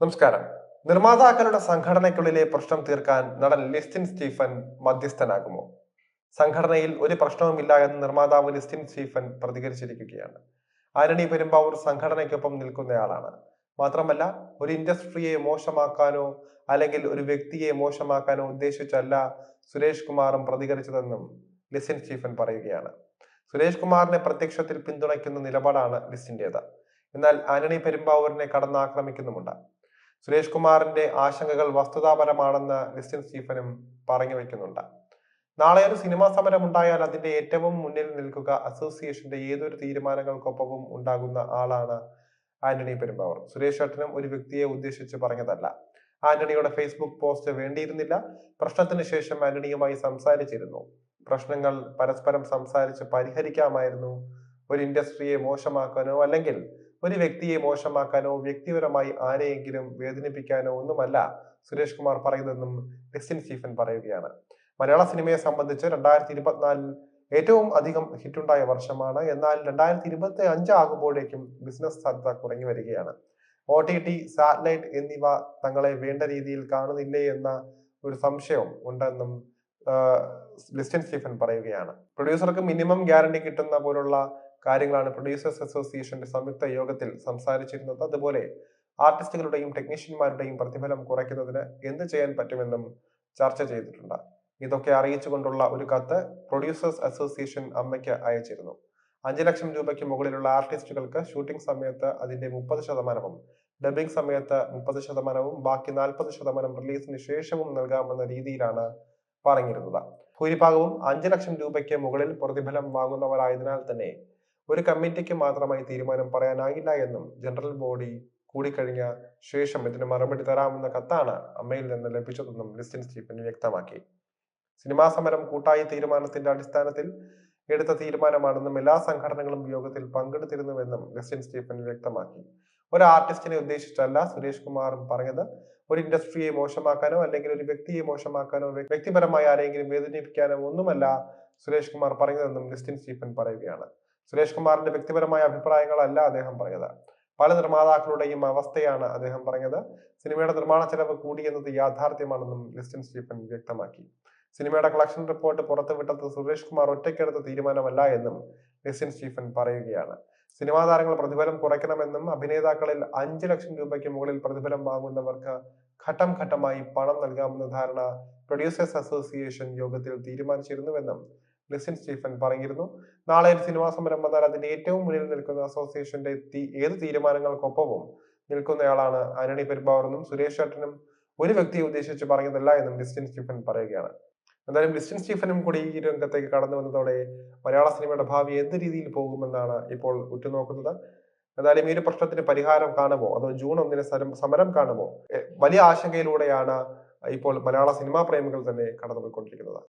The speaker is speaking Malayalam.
നമസ്കാരം. നിർമ്മാതാക്കളുടെ സംഘടനയ്ക്കുള്ളിലെ പ്രശ്നം തീർക്കാൻ നടൻ ലിസ്റ്റിൻ സ്റ്റീഫൻ മധ്യസ്ഥനാകുമോ? സംഘടനയിൽ ഒരു പ്രശ്നവുമില്ല എന്ന് നിർമ്മാതാവ് ലിസ്റ്റിൻ സ്റ്റീഫൻ പ്രതികരിച്ചിരിക്കുകയാണ്. ആരണി പെരുമ്പാവൂർ സംഘടനയ്ക്കൊപ്പം നിൽക്കുന്നയാളാണ്. മാത്രമല്ല ഒരു ഇൻഡസ്ട്രിയെ മോശമാക്കാനോ അല്ലെങ്കിൽ ഒരു വ്യക്തിയെ മോശമാക്കാനോ ഉദ്ദേശിച്ചല്ല സുരേഷ് കുമാറും പ്രതികരിച്ചതെന്നും ലിസിൻ സ്റ്റീഫൻ പറയുകയാണ്. സുരേഷ് കുമാറിനെ പ്രത്യക്ഷത്തിൽ പിന്തുണയ്ക്കുന്ന നിലപാടാണ് ലിസിന്റേത് എന്നാൽ ആന്റണി പെരുമ്പാവൂരിനെ കടന്നാക്രമിക്കുന്നുമുണ്ട്. സുരേഷ് കുമാറിന്റെ ആശങ്കകൾ വസ്തുതാപരമാണെന്ന് ലിസ്റ്റിൻ സ്റ്റീഫനും പറഞ്ഞു വെക്കുന്നുണ്ട്. നാളെ ഒരു സിനിമാ സമരം ഉണ്ടായാൽ അതിന്റെ ഏറ്റവും മുന്നിൽ നിൽക്കുക അസോസിയേഷന്റെ ഏതൊരു തീരുമാനങ്ങൾക്കൊപ്പവും ഉണ്ടാകുന്ന ആളാണ് ആന്റണി പെരുമ്പാവൂർ. സുരേഷ് ഏട്ടനും ഒരു വ്യക്തിയെ ഉദ്ദേശിച്ച് പറഞ്ഞതല്ല. ആന്റണിയുടെ ഫേസ്ബുക്ക് പോസ്റ്റ് വേണ്ടിയിരുന്നില്ല. പ്രശ്നത്തിന് ശേഷം ആന്റണിയുമായി സംസാരിച്ചിരുന്നു. പ്രശ്നങ്ങൾ പരസ്പരം സംസാരിച്ച് പരിഹരിക്കാമായിരുന്നു. ഒരു ഇൻഡസ്ട്രിയെ മോശമാക്കാനോ അല്ലെങ്കിൽ ഒരു വ്യക്തിയെ മോശമാക്കാനോ വ്യക്തിപരമായി ആരെയെങ്കിലും വേദനിപ്പിക്കാനോ ഒന്നുമല്ല സുരേഷ് കുമാർ പറയുന്നതെന്നും ഡെസ്റ്റിൻ സ്റ്റീഫൻ പറയുകയാണ്. മലയാള സിനിമയെ സംബന്ധിച്ച് രണ്ടായിരത്തി ഇരുപത്തിനാലിൽ ഏറ്റവും അധികം ഹിറ്റുണ്ടായ വർഷമാണ്. എന്നാൽ രണ്ടായിരത്തി ഇരുപത്തി അഞ്ച് ആകുമ്പോഴേക്കും ബിസിനസ് സാധ്യത കുറഞ്ഞു വരികയാണ്. ഒ ടി ടി സാറ്റലൈറ്റ് എന്നിവ തങ്ങളെ വേണ്ട രീതിയിൽ കാണുന്നില്ലേ എന്ന ഒരു സംശയം ഉണ്ടെന്നും ലിസ്റ്റൻ സ്റ്റീഫൻ പറയുകയാണ്. പ്രൊഡ്യൂസർക്ക് മിനിമം ഗ്യാരണ്ടി കിട്ടുന്ന പോലുള്ള കാര്യങ്ങളാണ് പ്രൊഡ്യൂസേഴ്സ് അസോസിയേഷന്റെ സംയുക്ത യോഗത്തിൽ സംസാരിച്ചിരുന്നത്. അതുപോലെ ആർട്ടിസ്റ്റുകളുടെയും ടെക്നീഷ്യന്മാരുടെയും പ്രതിഫലം കുറയ്ക്കുന്നതിന് എന്ത് ചെയ്യാൻ പറ്റുമെന്നും ചർച്ച ചെയ്തിട്ടുണ്ട്. ഇതൊക്കെ അറിയിച്ചുകൊണ്ടുള്ള ഒരു കത്ത് പ്രൊഡ്യൂസേഴ്സ് അസോസിയേഷൻ അമ്മയ്ക്ക് അയച്ചിരുന്നു. അഞ്ചു ലക്ഷം രൂപയ്ക്ക് മുകളിലുള്ള ആർട്ടിസ്റ്റുകൾക്ക് ഷൂട്ടിംഗ് സമയത്ത് അതിന്റെ മുപ്പത് ശതമാനവും ഡബിംഗ് സമയത്ത് മുപ്പത് ശതമാനവും ബാക്കി നാൽപ്പത് ശതമാനം റിലീസിന് ശേഷവും നൽകാമെന്ന രീതിയിലാണ് പറഞ്ഞിരുന്നത്. ഭൂരിഭാഗവും അഞ്ചു ലക്ഷം രൂപയ്ക്ക് മുകളിൽ പ്രതിഫലം വാങ്ങുന്നവരായതിനാൽ തന്നെ ഒരു കമ്മിറ്റിക്ക് മാത്രമായി തീരുമാനം പറയാനാകില്ല എന്നും ജനറൽ ബോഡി കൂടിക്കഴിഞ്ഞ ശേഷം ഇതിന് മറുപടി തരാമെന്ന കത്താണ് അമ്മയിൽ നിന്ന് ലഭിച്ചതെന്നും ലിസ്റ്റിൻ സ്റ്റീഫൻ വ്യക്തമാക്കി. സിനിമാ സമരം കൂട്ടായ തീരുമാനത്തിന്റെ അടിസ്ഥാനത്തിൽ എടുത്ത തീരുമാനമാണെന്നും എല്ലാ സംഘടനകളും യോഗത്തിൽ പങ്കെടുത്തിരുന്നുവെന്നും ലിസ്റ്റിൻ സ്റ്റീഫൻ വ്യക്തമാക്കി. ഒരു ആർട്ടിസ്റ്റിനെ ഉദ്ദേശിച്ചല്ല സുരേഷ് കുമാറും പറഞ്ഞത്. ഒരു ഇൻഡസ്ട്രിയെ മോശമാക്കാനോ അല്ലെങ്കിൽ ഒരു വ്യക്തിയെ മോശമാക്കാനോ വ്യക്തിപരമായി ആരെങ്കിലും വേദനിപ്പിക്കാനോ ഒന്നുമല്ല സുരേഷ് കുമാർ പറഞ്ഞതെന്നും ലിസ്റ്റിൻ സ്റ്റീഫൻ പറയുകയാണ്. സുരേഷ് കുമാറിന്റെ വ്യക്തിപരമായ അഭിപ്രായങ്ങളല്ല അദ്ദേഹം പറഞ്ഞത്. പല നിർമ്മാതാക്കളുടെയും അവസ്ഥയാണ് അദ്ദേഹം പറഞ്ഞത്. സിനിമയുടെ നിർമ്മാണ ചെലവ് കൂടിയെന്നത് യാഥാർത്ഥ്യമാണെന്നും ലിസ്റ്റൻ സ്റ്റീഫൻ വ്യക്തമാക്കി. സിനിമയുടെ കളക്ഷൻ റിപ്പോർട്ട് പുറത്തുവിട്ടത് സുരേഷ് കുമാർ ഒറ്റയ്ക്കെടുത്ത തീരുമാനമല്ല എന്നും ലിസ്റ്റൻ സ്റ്റീഫൻ പറയുകയാണ്. സിനിമാ താരങ്ങൾ പ്രതിഫലം കുറയ്ക്കണമെന്നും അഭിനേതാക്കളിൽ അഞ്ച് ലക്ഷം രൂപയ്ക്ക് മുകളിൽ പ്രതിഫലം വാങ്ങുന്നവർക്ക് ഘട്ടം ഘട്ടമായി പണം നൽകാമെന്ന ധാരണ പ്രൊഡ്യൂസേഴ്സ് അസോസിയേഷൻ യോഗത്തിൽ തീരുമാനിച്ചിരുന്നുവെന്നും ലിസിൻ സ്റ്റീഫൻ പറഞ്ഞിരുന്നു. നാളെ ഒരു സിനിമാ സമരം വന്നാൽ അതിന്റെ ഏറ്റവും മുന്നിൽ നിൽക്കുന്ന അസോസിയേഷന്റെ ഏത് തീരുമാനങ്ങൾക്കൊപ്പവും നിൽക്കുന്നയാളാണ് ആന്റണി പെരുമ്പാവൂരെന്നും സുരേഷ് ഏട്ടനും ഒരു വ്യക്തിയെ ഉദ്ദേശിച്ച് പറഞ്ഞതല്ല എന്നും ലിസ്റ്റിൻ സ്റ്റീഫൻ പറയുകയാണ്. എന്തായാലും ലിസ്റ്റിൻ സ്റ്റീഫനും കൂടി ഈ രംഗത്തേക്ക് കടന്നു വന്നതോടെ മലയാള സിനിമയുടെ ഭാവി എന്ത് രീതിയിൽ പോകുമെന്നാണ് ഇപ്പോൾ ഉറ്റുനോക്കുന്നത്. എന്തായാലും ഈ ഒരു പ്രശ്നത്തിന് പരിഹാരം കാണുമോ? അതോ ജൂൺ ഒന്നിന് സമരം കാണുമോ? വലിയ ആശങ്കയിലൂടെയാണ് ഇപ്പോൾ മലയാള സിനിമാ പ്രേമികൾ തന്നെ കടന്നുപോയിക്കൊണ്ടിരിക്കുന്നത്.